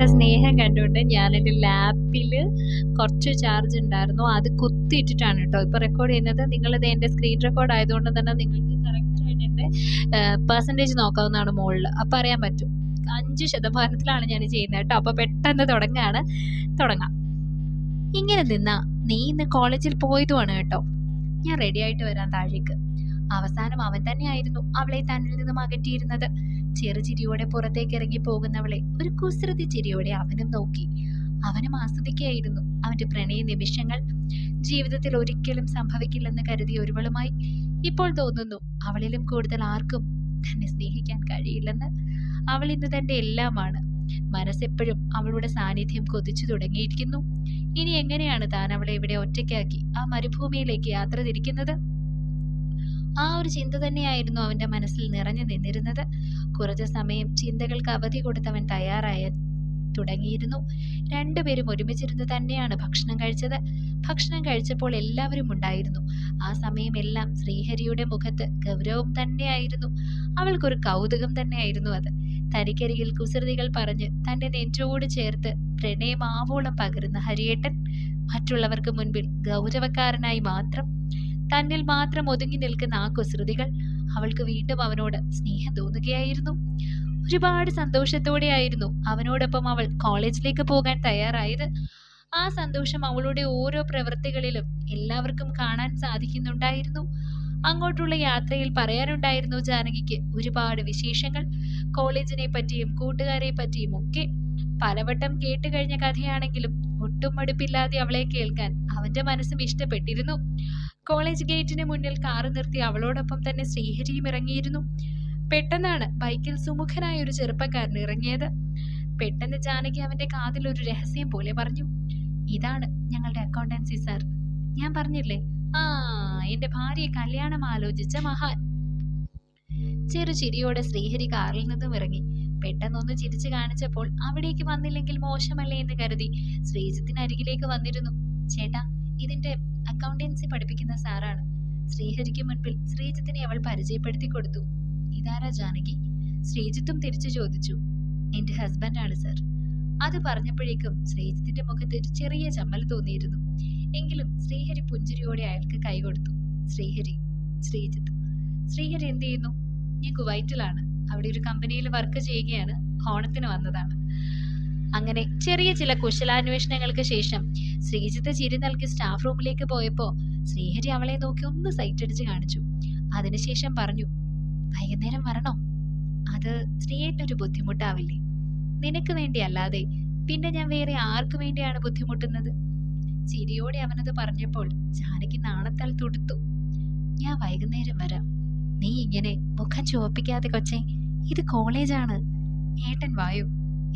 സ്നേഹം കണ്ടുകൊണ്ട് എന്റെ ലാപ്പിൽ കുറച്ച് ചാർജ് ഉണ്ടായിരുന്നു. അത് കുത്തിയിട്ടിട്ടാണ് കേട്ടോ. ഇപ്പോൾ റെക്കോർഡ് ചെയ്യുന്നത് നിങ്ങളിത് എന്റെ സ്ക്രീൻ റെക്കോർഡ് ആയതുകൊണ്ട് തന്നെ നിങ്ങൾക്ക് കറക്റ്റായിട്ട് എന്റെ പെർസെന്റേജ് നോക്കാവുന്നതാണ് മുകളിൽ അപ്പോൾ അറിയാൻ പറ്റും. അഞ്ച് ശതമാനത്തിലാണ് ഞാൻ ചെയ്യുന്നത് കേട്ടോ. അപ്പോൾ പെട്ടെന്ന് തുടങ്ങാണ്. തുടങ്ങാം. ഇങ്ങനെ നിന്നാ നീ ഇന്ന് കോളേജിൽ പോയതുമാണ് കേട്ടോ. ഞാൻ റെഡി ആയിട്ട് വരാൻ താഴേക്ക്. അവസാനം അവൻ തന്നെയായിരുന്നു അവളെ തന്നിൽ നിന്നും അകറ്റിയിരുന്നത്. ചെറുചിരിയോടെ പുറത്തേക്ക് ഇറങ്ങി പോകുന്നവളെ ഒരു കുസൃതി ചിരിയോടെ അവനും നോക്കി. അവനും ആസ്വദിക്കുകയായിരുന്നു. അവന്റെ പ്രണയ നിമിഷങ്ങൾ ജീവിതത്തിൽ ഒരിക്കലും സംഭവിക്കില്ലെന്ന് കരുതിയ ഒരുവളുമായി ഇപ്പോൾ തോന്നുന്നു അവളിലും കൂടുതൽ ആർക്കും തന്നെ സ്നേഹിക്കാൻ കഴിയില്ലെന്ന്. അവൾ ഇന്ന് തന്റെ എല്ലാമാണ്. മനസ്സെപ്പോഴും അവളുടെ സാന്നിധ്യം കൊതിച്ചു തുടങ്ങിയിരിക്കുന്നു. ഇനി എങ്ങനെയാണ് താൻ അവളെ ഇവിടെ ഒറ്റയ്ക്കാക്കി ആ മരുഭൂമിയിലേക്ക് യാത്ര തിരിക്കുന്നത്? ആ ഒരു ചിന്ത തന്നെയായിരുന്നു അവന്റെ മനസ്സിൽ നിറഞ്ഞു നിന്നിരുന്നത്. കുറച്ചു സമയം ചിന്തകൾക്ക് അവധി കൊടുത്തവൻ തയ്യാറായ തുടങ്ങിയിരുന്നു. രണ്ടുപേരും ഒരുമിച്ചിരുന്ന് തന്നെയാണ് ഭക്ഷണം കഴിച്ചത്. ഭക്ഷണം കഴിച്ചപ്പോൾ എല്ലാവരും ഉണ്ടായിരുന്നു. ആ സമയമെല്ലാം ശ്രീഹരിയുടെ മുഖത്ത് ഗൗരവം തന്നെയായിരുന്നു. അവൾക്കൊരു കൗതുകം തന്നെയായിരുന്നു അത്. തനിക്കരികിൽ കുസൃതികൾ പറഞ്ഞ് തന്റെ നെഞ്ചോട് ചേർത്ത് പ്രണയം ആവോളം പകരുന്ന ഹരിയേട്ടൻ മറ്റുള്ളവർക്ക് മുൻപിൽ ഗൗരവക്കാരനായി മാത്രം തന്നിൽ മാത്രം ഒതുങ്ങി നിൽക്കുന്ന ആ കുസൃതികൾ അവൾക്ക് വീണ്ടും അവനോട് സ്നേഹം തോന്നുകയായിരുന്നു. ഒരുപാട് സന്തോഷത്തോടെയായിരുന്നു അവനോടൊപ്പം അവൾ കോളേജിലേക്ക് പോകാൻ തയ്യാറായത്. ആ സന്തോഷം അവളുടെ ഓരോ പ്രവൃത്തികളിലും എല്ലാവർക്കും കാണാൻ സാധിക്കുന്നുണ്ടായിരുന്നു. അങ്ങോട്ടുള്ള യാത്രയിൽ പറയാനുണ്ടായിരുന്നു ജാനകിക്ക് ഒരുപാട് വിശേഷങ്ങൾ. കോളേജിനെ പറ്റിയും കൂട്ടുകാരെ പറ്റിയും ഒക്കെ പലവട്ടം കേട്ട് കഴിഞ്ഞ കഥയാണെങ്കിലും ഒട്ടും മടുപ്പില്ലാതെ അവളെ കേൾക്കാൻ അവന്റെ മനസ്സും ഇഷ്ടപ്പെട്ടിരുന്നു. കോളേജ് ഗേറ്റിന് മുന്നിൽ കാറ് നിർത്തി അവളോടൊപ്പം തന്നെ ശ്രീഹരിയും ഇറങ്ങിയിരുന്നു. പെട്ടെന്നാണ് ബൈക്കിൽ സുമുഖനായ ഒരു ചെറുപ്പക്കാരൻ ഇറങ്ങിയത്. പെട്ടെന്ന് ജാനകി അവന്റെ കാതിൽ ഒരു രഹസ്യം പോലെ പറഞ്ഞു ഇതാണ് ഞങ്ങളുടെ അക്കൗണ്ടൻസി സാർ ഞാൻ പറഞ്ഞില്ലേ? ആ എന്റെ ഭാര്യയെ കല്യാണം ആലോചിച്ച മഹാൻ. ചെറു ചിരിയോടെ ശ്രീഹരി കാറിൽ നിന്നും ഇറങ്ങി. പെട്ടെന്നൊന്ന് ചിരിച്ചു കാണിച്ചപ്പോൾ അവിടേക്ക് വന്നില്ലെങ്കിൽ മോശമല്ലേ എന്ന് കരുതി ശ്രീജിത്തിനരികിലേക്ക് വന്നിരുന്നു. ചേട്ടാ ഇതിന്റെ അക്കൗണ്ടൻസി പഠിപ്പിക്കുന്ന സാറാണ്. ശ്രീഹരിക്ക് മുൻപിൽ ശ്രീജിത്തിനെ അവൾ പരിചയപ്പെടുത്തി കൊടുത്തു. ഇതാരാ ജാനകി? ശ്രീജിത്തും തിരിച്ചു ചോദിച്ചു. എന്റെ ആണ് സർ. അത് പറഞ്ഞപ്പോഴേക്കും ശ്രീജിത്തിന്റെ മുഖത്ത് ഒരു ചെറിയ ചമ്മൽ തോന്നിയിരുന്നു. എങ്കിലും ശ്രീഹരി പുഞ്ചിരിയോടെ അയാൾക്ക് കൈ കൊടുത്തു ശ്രീഹരി ശ്രീജിത്ത് ശ്രീഹരി എന്ത് ചെയ്യുന്നു? ഞാൻ കുവൈറ്റിലാണ്. അവിടെ ഒരു കമ്പനിയിൽ വർക്ക് ചെയ്യുകയാണ്. ഓണത്തിന് വന്നതാണ്. അങ്ങനെ ചെറിയ ചില കുശലാന്വേഷണങ്ങൾക്ക് ശേഷം ശ്രീജിത്ത് ചിരി നൽകി സ്റ്റാഫ് റൂമിലേക്ക് പോയപ്പോൾ ശ്രീഹരി അവളെ നോക്കി ഒന്ന് സൈറ്റ് അടിച്ച് കാണിച്ചു. അതിനുശേഷം പറഞ്ഞു വൈകുന്നേരം വരണോ? അത് ശ്രീയേട്ടനൊരു ബുദ്ധിമുട്ടാവില്ലേ? നിനക്ക് വേണ്ടി അല്ലാതെ പിന്നെ ഞാൻ വേറെ ആർക്കു വേണ്ടിയാണ് ബുദ്ധിമുട്ടുന്നത്? ചിരിയോടെ അവനത് പറഞ്ഞപ്പോൾ ജാനകി നാണത്താൽ തുടുത്തു ഞാൻ വൈകുന്നേരം വരാം. നീ ഇങ്ങനെ മുഖം ചുവപ്പിക്കാതെ കൊച്ചേ ഇത് കോളേജാണ്. ഏട്ടൻ വായു?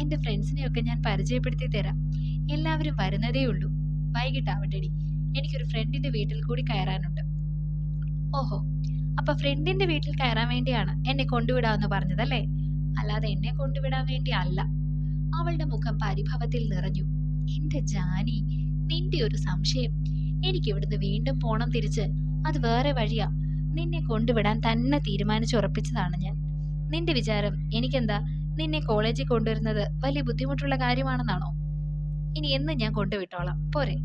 എന്റെ ഫ്രണ്ട്സിനെയൊക്കെ ഞാൻ പരിചയപ്പെടുത്തി തരാം. എല്ലാവരും വരുന്നതേ ഉള്ളൂ. വൈകിട്ടാവട്ടെടി. എനിക്കൊരു ഫ്രണ്ടിന്റെ വീട്ടിൽ കൂടി കയറാനുണ്ട്. ഓഹോ. അപ്പൊ ഫ്രണ്ടിന്റെ വീട്ടിൽ കയറാൻ വേണ്ടിയാണ് എന്നെ കൊണ്ടുവിടാമെന്ന് പറഞ്ഞതല്ലേ? അല്ലാതെ എന്നെ കൊണ്ടുവിടാൻ വേണ്ടി അല്ല. അവളുടെ മുഖം പരിഭവത്തിൽ നിറഞ്ഞു. എന്റെ ജാനി നിന്റെ ഒരു സംശയം. എനിക്ക് ഇവിടുന്ന് വീണ്ടും പോണം തിരിച്ച്. അത് വേറെ വഴിയാ. നിന്നെ കൊണ്ടുവിടാൻ തന്നെ തീരുമാനിച്ചുറപ്പിച്ചതാണ് ഞാൻ. നിന്റെ വിചാരം എനിക്കെന്താ? നിന്നെ കോളേജിൽ കൊണ്ടുവരുന്നത് വലിയ ബുദ്ധിമുട്ടുള്ള കാര്യമാണെന്നാണോ? ഇനി എന്ന് ഞാൻ കൊണ്ടുവിട്ടോളാം. പോരെ.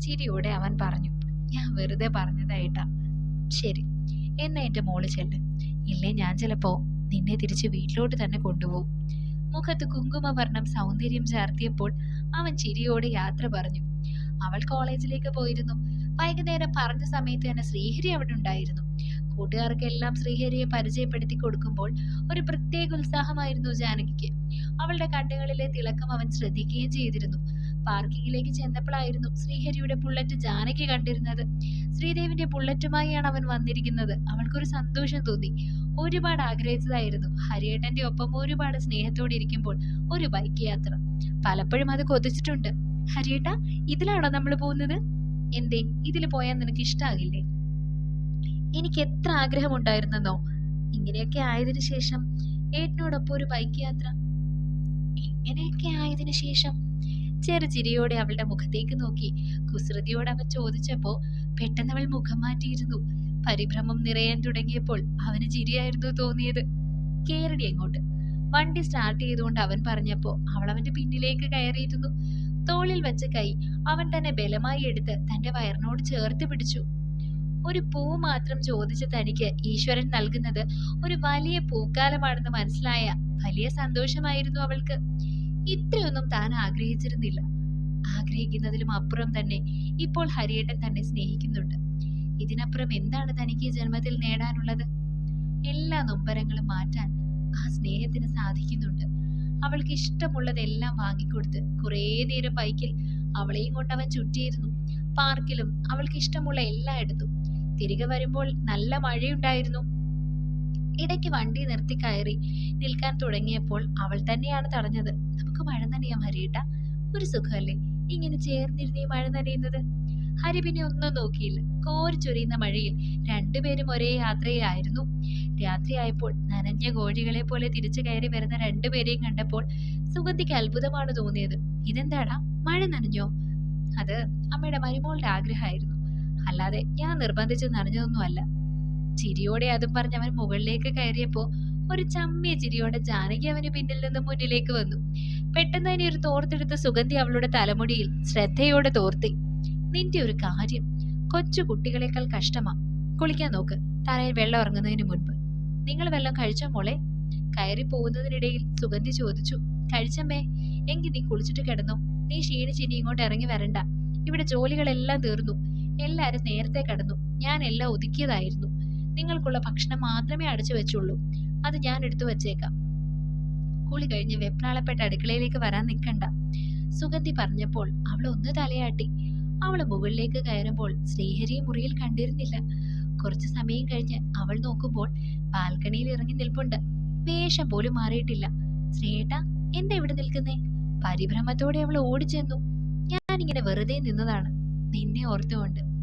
ചിരിയോടെ അവൻ പറഞ്ഞു. ഞാൻ വെറുതെ പറഞ്ഞതായിട്ടാ. ശരി. എന്നാ എന്റെ മോൾ ചെല്ല്. ഇല്ലേ ഞാൻ ചിലപ്പോ നിന്നെ തിരിച്ച് വീട്ടിലോട്ട് തന്നെ കൊണ്ടുപോകും മുഖത്ത് കുങ്കുമവർണം സൗന്ദര്യം ചാർത്തിയപ്പോൾ അവൻ ചിരിയോടെ യാത്ര പറഞ്ഞു. അവൾ കോളേജിലേക്ക് പോയിരുന്നു. വൈകുന്നേരം പറഞ്ഞ സമയത്ത് തന്നെ ശ്രീഹരി അവിടെ ഉണ്ടായിരുന്നു. കൂട്ടുകാർക്കെല്ലാം ശ്രീഹരിയെ പരിചയപ്പെടുത്തി കൊടുക്കുമ്പോൾ ഒരു പ്രത്യേക ഉത്സാഹമായിരുന്നു ജാനകിക്ക്. അവളുടെ കണ്ണുകളിലെ തിളക്കം അവൻ ശ്രദ്ധിക്കുകയും ചെയ്തിരുന്നു. പാർക്കിങ്ങിലേക്ക് ചെന്നപ്പോഴായിരുന്നു ശ്രീഹരിയുടെ ബുള്ളറ്റ് ജാനകി കണ്ടിരുന്നത്. ശ്രീദേവിന്റെ ബുള്ളറ്റുമായാണ് അവൻ വന്നിരിക്കുന്നത്. അവൾക്കൊരു സന്തോഷം തോന്നി. ഒരുപാട് ആഗ്രഹിച്ചതായിരുന്നു. ഹരിയേട്ടന്റെ ഒപ്പം ഒരുപാട് സ്നേഹത്തോടെ ഇരിക്കുമ്പോൾ ഒരു ബൈക്ക് യാത്ര. പലപ്പോഴും അത് കൊതിച്ചിട്ടുണ്ട്. ഹരിയേട്ട ഇതിലാണോ നമ്മൾ പോകുന്നത്? എന്തേ ഇതിൽ പോയാൽ നിനക്ക് ഇഷ്ടാകില്ലേ? എനിക്ക് എത്ര ആഗ്രഹമുണ്ടായിരുന്നെന്നോ? ഇങ്ങനെയൊക്കെ ആയതിനു ശേഷം ഏട്ടനോടൊപ്പം ഒരു ബൈക്ക് യാത്ര. ഇങ്ങനെയൊക്കെ ആയതിനു ശേഷം ചെറു ചിരിയോടെ അവളുടെ മുഖത്തേക്ക് നോക്കി. കുസൃതിയോടെ അവൻ ചോദിച്ചപ്പോ പെട്ടെന്ന് അവൾ മുഖം മാറ്റിയിരുന്നു. പരിഭ്രമം നിറയാൻ തുടങ്ങിയപ്പോൾ അവന് ചിരിയായിരുന്നു തോന്നിയത്. കേരടി അങ്ങോട്ട്. വണ്ടി സ്റ്റാർട്ട് ചെയ്തുകൊണ്ട് അവൻ പറഞ്ഞപ്പോ അവൾ അവന്റെ പിന്നിലേക്ക് കയറിയിരുന്നു. തോളിൽ വെച്ച കൈ അവൻ തന്നെ ബലമായി എടുത്ത് തന്റെ വയറിനോട് ചേർത്ത് പിടിച്ചു. ഒരു പൂ മാത്രം ചോദിച്ച തനിക്ക് ഈശ്വരൻ നൽകുന്നത് ഒരു വലിയ പൂക്കാലമാണെന്ന് മനസ്സിലായ വലിയ സന്തോഷമായിരുന്നു അവൾക്ക്. ഇത്രയൊന്നും താൻ ആഗ്രഹിച്ചിരുന്നില്ല. ആഗ്രഹിക്കുന്നതിലും അപ്പുറം തന്നെ ഇപ്പോൾ ഹരിയേട്ടൻ തന്നെ സ്നേഹിക്കുന്നുണ്ട്. ഇതിനപ്പുറം എന്താണ് തനിക്ക് ജന്മത്തിൽ നേടാനുള്ളത്? എല്ലാ നൊമ്പരങ്ങളും മാറ്റാൻ ആ സ്നേഹത്തിന് സാധിക്കുന്നുണ്ട്. അവൾക്ക് ഇഷ്ടമുള്ളതെല്ലാം വാങ്ങിക്കൊടുത്ത് കുറേ നേരം ബൈക്കിൽ അവളെയും കൊണ്ട് അവൻ ചുറ്റിയിരുന്നു. പാർക്കിലും അവൾക്ക് ഇഷ്ടമുള്ള എല്ലായിടത്തും തിരികെ വരുമ്പോൾ നല്ല മഴയുണ്ടായിരുന്നു. ഇടയ്ക്ക് വണ്ടി നിർത്തി കയറി നിൽക്കാൻ തുടങ്ങിയപ്പോൾ അവൾ തന്നെയാണ് തടഞ്ഞത്. നമുക്ക് മഴ നനയാം ഹരിയേട്ട. ഒരു സുഖമല്ലേ? ഇങ്ങനെ ചേർന്നിരുന്ന് ഈ മഴ നനയുന്നത്? ഹരി പിന്നെ ഒന്നും നോക്കിയില്ല. കോരി ചൊരിയുന്ന മഴയിൽ രണ്ടുപേരും ഒരേ യാത്രയിലായിരുന്നു. രാത്രിയായപ്പോൾ നനഞ്ഞ കോഴികളെ പോലെ തിരിച്ചു കയറി വരുന്ന രണ്ടുപേരെയും കണ്ടപ്പോൾ സുഗന്ധിക്ക് അത്ഭുതമാണ് തോന്നിയത്. ഇതെന്താടാ? മഴ നനഞ്ഞോ? അത് അമ്മയുടെ മരുമോളുടെ ആഗ്രഹമായിരുന്നു. അല്ലാതെ ഞാൻ നിർബന്ധിച്ച് നനഞ്ഞതൊന്നുമല്ല ചിരിയോടെ അതും പറഞ്ഞ് അവൻ മുകളിലേക്ക് കയറിയപ്പോ ഒരു ചമ്മിയ ചിരിയോടെ ജാനകി അവന് പിന്നിൽ നിന്ന് മുന്നിലേക്ക് വന്നു. പെട്ടെന്ന് തന്നെ ഒരു തോർത്തെടുത്ത സുഗന്ധി അവളുടെ തലമുടിയിൽ ശ്രദ്ധയോടെ തോർത്തി. നിന്റെ ഒരു കാര്യം. കൊച്ചു കുട്ടികളെക്കാൾ കഷ്ടമാ. കുളിക്കാൻ നോക്ക്. തലയിൽ വെള്ളം ഇറങ്ങുന്നതിന് മുൻപ്. നിങ്ങൾ വെള്ളം കഴിച്ച മോളെ? കയറി പോകുന്നതിനിടയിൽ സുഗന്ധി ചോദിച്ചു. കഴിച്ചമ്മേ. എങ്കിൽ നീ കുളിച്ചിട്ട് കിടന്നോ. നീ ക്ഷീണിച്ച് ഇനി ഇങ്ങോട്ട് ഇറങ്ങി വരണ്ട. ഇവിടെ ജോലികളെല്ലാം തീർന്നു. എല്ലാരും നേരത്തെ കടന്നു. ഞാൻ എല്ലാം ഒതുക്കിയതായിരുന്നു. നിങ്ങൾക്കുള്ള ഭക്ഷണം മാത്രമേ അടച്ചു വെച്ചുള്ളൂ. അത് ഞാൻ എടുത്തു വെച്ചേക്കാം. കുളി കഴിഞ്ഞ് വെപ്രാളപ്പെട്ട അടുക്കളയിലേക്ക് വരാൻ നിൽക്കണ്ട. സുഗന്ധി പറഞ്ഞപ്പോൾ അവൾ ഒന്ന് തലയാട്ടി. അവൾ മുകളിലേക്ക് കയറുമ്പോൾ ശ്രീഹരിയെ മുറിയിൽ കണ്ടിരുന്നില്ല. കുറച്ചു സമയം കഴിഞ്ഞ് അവൾ നോക്കുമ്പോൾ ബാൽക്കണിയിൽ ഇറങ്ങി നിൽപ്പുണ്ട്. വേഷം പോലും മാറിയിട്ടില്ല. ശ്രീയേട്ട എന്താ ഇവിടെ നിൽക്കുന്നേ? പരിഭ്രമത്തോടെ അവൾ ഓടിച്ചെന്നു. ഞാനിങ്ങനെ വെറുതെ നിന്നതാണ്. നിന്നെ ഓർത്തുകൊണ്ട്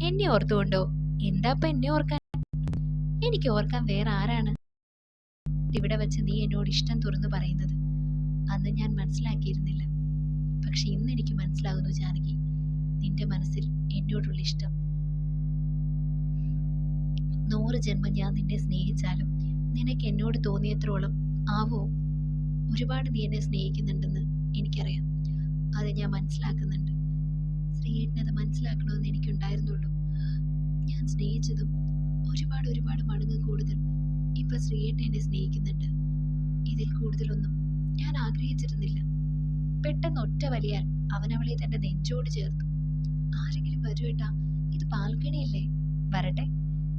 എന്നെ ഓർത്തുകൊണ്ടോ? എന്താപ്പ എന്നെ ഓർക്കാൻ? എനിക്ക് ഓർക്കാൻ വേറെ ആരാണ്? ഇവിടെ വെച്ച് നീ എന്നോട് ഇഷ്ടം തുറന്നു പറയുന്നത്. അന്ന് ഞാൻ മനസ്സിലാക്കിയിരുന്നില്ല. പക്ഷെ ഇന്ന് എനിക്ക് മനസ്സിലാകുന്നു ജാനകി. നിന്റെ മനസ്സിൽ എന്നോടുള്ള ഇഷ്ടം. നൂറ് ജന്മം ഞാൻ നിന്നെ സ്നേഹിച്ചാലും നിനക്ക് എന്നോട് തോന്നിയത്രോളം ആവോ? ഒരുപാട് നീ എന്നെ സ്നേഹിക്കുന്നുണ്ടെന്ന് എനിക്കറിയാം. അത് ഞാൻ മനസ്സിലാക്കുന്നുണ്ട്. ശ്രീയേട്ടനത് മനസ്സിലാക്കണമെന്ന് എനിക്കുണ്ടായിരുന്നുള്ളൂ. ഞാൻ സ്നേഹിച്ചതും ഒരുപാട് ഒരുപാട് മടങ്ങ് കൂടുതൽ ഇപ്പൊ ശ്രീയേട്ടൻ എന്നെ സ്നേഹിക്കുന്നുണ്ട്. ഇതിൽ കൂടുതലൊന്നും ഞാൻ ആഗ്രഹിച്ചിരുന്നില്ല. പെട്ടെന്ന് ഒറ്റ വലിയാൽ അവനവളെ തന്റെ നെഞ്ചോട് ചേർത്തു. ആരെങ്കിലും വരുവേട്ടാ ഇത് ബാൽക്കണിയല്ലേ? വരട്ടെ.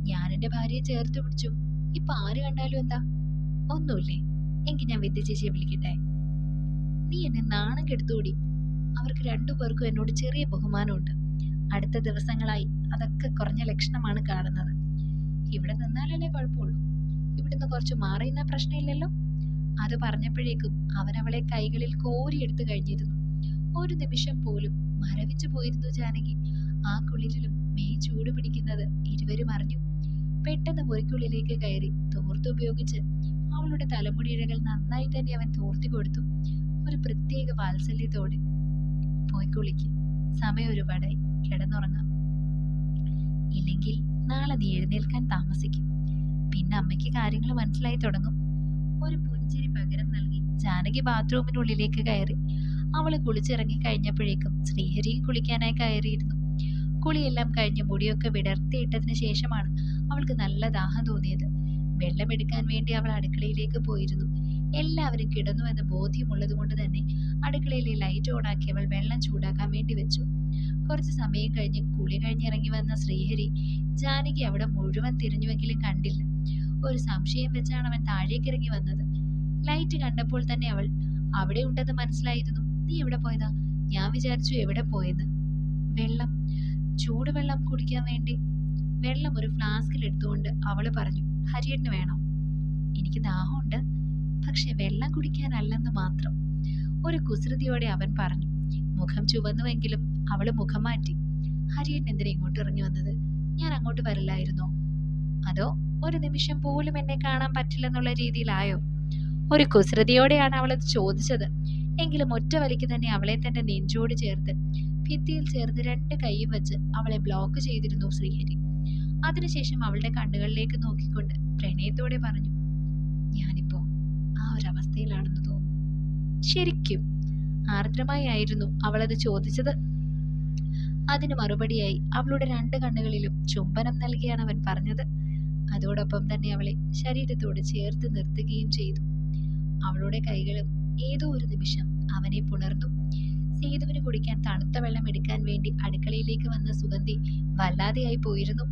ഞാൻ എന്റെ ഭാര്യയെ ചേർത്ത് പിടിച്ചു. ഇപ്പൊ ആര് കണ്ടാലും എന്താ? ഒന്നുമില്ലേ. എങ്കിൽ ഞാൻ വിദ്യ ചേച്ചിയെ വിളിക്കട്ടെ. നീ എന്നെ നാണം കെടുത്തോടി. അവർക്ക് രണ്ടു പേർക്കും എന്നോട് ചെറിയ ബഹുമാനമുണ്ട്. അടുത്ത ദിവസങ്ങളായി അതൊക്കെ കുറഞ്ഞ ലക്ഷണമാണ് കാണുന്നത്. ഇവിടെ നിന്നാലല്ലേ കുഴപ്പമുള്ളൂ. ഇവിടുന്ന് കുറച്ച് മാറിയുന്ന പ്രശ്നമില്ലല്ലോ. അത് പറഞ്ഞപ്പോഴേക്കും അവൻ അവളെ കൈകളിൽ കോരിയെടുത്തു കഴിഞ്ഞിരുന്നു. ഒരു നിമിഷം പോലും മരവിച്ചു പോയിരുന്നു ജാനകി. ആ കുളിരിലും മെയ് ചൂട് പിടിക്കുന്നത് ഇരുവരും അറിഞ്ഞു. പെട്ടെന്ന് മുറിക്കുള്ളിലേക്ക് കയറി തോർത്തുപയോഗിച്ച് അവളുടെ തലമുടിയിഴകൾ നന്നായി തന്നെ അവൻ തോർത്തി കൊടുത്തു. ഒരു പ്രത്യേക വാത്സല്യത്തോടെ പോയി കുളിക്ക്. സമയം ഒരുപാടായി. കിടന്നുറങ്ങാം. ഇല്ലെങ്കിൽ നാളെ നീ എഴുന്നേൽക്കാൻ താമസിക്കും. പിന്നെ അമ്മയ്ക്ക് കാര്യങ്ങൾ മനസ്സിലായി തുടങ്ങും. ഒരു പുഞ്ചിരി പകരം നൽകി ജാനകി ബാത്റൂമിനുള്ളിലേക്ക് കയറി. അവൾ കുളിച്ചിറങ്ങി കഴിഞ്ഞപ്പോഴേക്കും ശ്രീഹരിയും കുളിക്കാനായി കയറിയിരുന്നു. കുളിയെല്ലാം കഴിഞ്ഞ് മുടിയൊക്കെ വിടർത്തിയിട്ടതിന് ശേഷമാണ് അവൾക്ക് നല്ല ദാഹം തോന്നിയത്. വെള്ളമെടുക്കാൻ വേണ്ടി അവൾ അടുക്കളയിലേക്ക് പോയിരുന്നു. എല്ലാവരും കിടന്നു എന്ന ബോധ്യമുള്ളത് കൊണ്ട് തന്നെ അടുക്കളയിലെ ലൈറ്റ് ഓണാക്കി അവൾ വെള്ളം ചൂടാക്കാൻ വേണ്ടി വെച്ചു. കുറച്ച് സമയം കഴിഞ്ഞ് കുളി കഴിഞ്ഞിറങ്ങി വന്ന ശ്രീഹരി ജാനകി അവിടെ മുഴുവൻ തിരിഞ്ഞുവെങ്കിലും കണ്ടില്ല. ഒരു സംശയം വെച്ചാണ് അവൻ താഴേക്ക് ഇറങ്ങി വന്നത്. ലൈറ്റ് കണ്ടപ്പോൾ തന്നെ അവൾ അവിടെ ഉണ്ടെന്ന് മനസ്സിലായിരുന്നു. നീ എവിടെ പോയതാ? ഞാൻ വിചാരിച്ചു എവിടെ പോയെന്ന്. വെള്ളം ചൂടുവെള്ളം കുടിക്കാൻ വേണ്ടി. വെള്ളം ഒരു ഫ്ലാസ്കിൽ എടുത്തുകൊണ്ട് അവൾ പറഞ്ഞു ഹരിയേട്ടന് വേണോ? എനിക്ക് ദാഹമുണ്ട്. പക്ഷെ വെള്ളം കുടിക്കാനല്ലെന്ന് മാത്രം. ഒരു കുസൃതിയോടെ അവൻ പറഞ്ഞു മുഖം ചുവന്നുവെങ്കിലും അവൾ മുഖം മാറ്റി. ഹരിയേട്ടൻ എന്തിനാ ഇങ്ങോട്ട് ഇറങ്ങി വന്നത്? ഞാൻ അങ്ങോട്ട് വരില്ലായിരുന്നോ? അതോ ഒരു നിമിഷം പോലും എന്നെ കാണാൻ പറ്റില്ലെന്നുള്ള രീതിയിലായോ? ഒരു കുസൃതിയോടെയാണ് അവളത് ചോദിച്ചത്. എങ്കിലും ഒറ്റ വലിക്ക് തന്നെ അവളെ തന്റെ നെഞ്ചോട് ചേർത്ത് ഭിത്തിയിൽ ചേർത്ത് രണ്ട് കൈയും വെച്ച് അവളെ ബ്ലോക്ക് ചെയ്തിരുന്നു ശ്രീഹരി. അതിനുശേഷം അവളുടെ കണ്ണുകളിലേക്ക് നോക്കിക്കൊണ്ട് പ്രണയത്തോടെ പറഞ്ഞു ഞാനിപ്പോ ആ ഒരു അവസ്ഥയിലാണെന്ന് തോന്നുന്നു. ശരിക്കും ആർദ്രമായി ആയിരുന്നു അവളത് ചോദിച്ചത്. അതിന് മറുപടിയായി അവളുടെ രണ്ട് കണ്ണുകളിലും ചുംബനം നൽകിയാണ് അവൻ പറഞ്ഞത്. അതോടൊപ്പം തന്നെ അവളെ ശരീരത്തോട് ചേർത്ത് നിർത്തുകയും ചെയ്തു. അവളുടെ കൈകളും ഏതോ ഒരു നിമിഷം അവനെ പുണർന്നു. സേതുവിന് കുടിക്കാൻ തണുത്ത വെള്ളം എടുക്കാൻ വേണ്ടി അടുക്കളയിലേക്ക് വന്ന സുഗന്ധി വല്ലാതെയായി പോയിരുന്നു.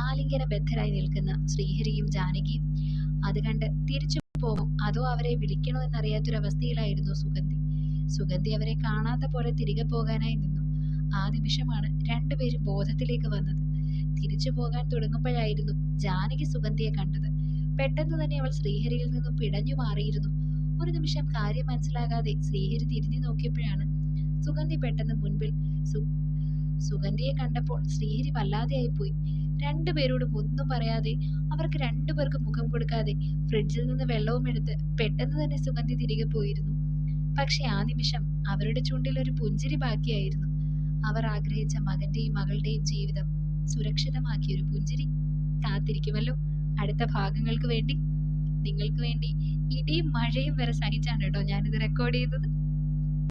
ആലിംഗന ബദ്ധരായി നിൽക്കുന്ന ശ്രീഹരിയും ജാനകിയും അത് കണ്ട് തിരിച്ചു പോകും. അതോ അവരെ വിളിക്കണോ എന്നറിയാത്തൊരവസ്ഥയിലായിരുന്നു സുഗന്ധി. സുഗന്ധി അവരെ കാണാത്ത പോലെ തിരികെ പോകാനായി നിന്നു. ആ നിമിഷമാണ് രണ്ടുപേരും ബോധത്തിലേക്ക് വന്നത്. തിരിച്ചു പോകാൻ തുടങ്ങുമ്പോഴായിരുന്നു ജാനകി സുഗന്ധിയെ കണ്ടത്. പെട്ടെന്ന് തന്നെ അവൾ ശ്രീഹരിയിൽ നിന്നും പിടഞ്ഞു മാറിയിരുന്നു. ഒരു നിമിഷം കാര്യം മനസ്സിലാകാതെ ശ്രീഹരി തിരിഞ്ഞു നോക്കിയപ്പോഴാണ് സുഗന്ധി പെട്ടെന്ന് മുൻപിൽ സുഗന്ധിയെ കണ്ടപ്പോൾ ശ്രീഹരി വല്ലാതെയായിപ്പോയി. രണ്ടുപേരോടും ഒന്നും പറയാതെ അവർക്ക് രണ്ടുപേർക്ക് മുഖം കൊടുക്കാതെ ഫ്രിഡ്ജിൽ നിന്ന് വെള്ളവും എടുത്ത് പെട്ടെന്ന് തന്നെ സുഗന്ധി തിരികെ പോയിരുന്നു. പക്ഷെ ആ നിമിഷം അവരുടെ ചുണ്ടിൽ ഒരു പുഞ്ചിരി ബാക്കിയായിരുന്നു. അവർ ആഗ്രഹിച്ച മകന്റെയും മകളുടെയും ജീവിതം സുരക്ഷിതമാക്കിയ ഒരു പുഞ്ചിരി. കാത്തിരിക്കുമല്ലോ. അടുത്ത ഭാഗങ്ങൾക്ക് വേണ്ടി. നിങ്ങൾക്ക് വേണ്ടി ഇടിയും മഴയും വരെ സഹിച്ചാണ് കേട്ടോ ഞാനിത് റെക്കോർഡ് ചെയ്തത്.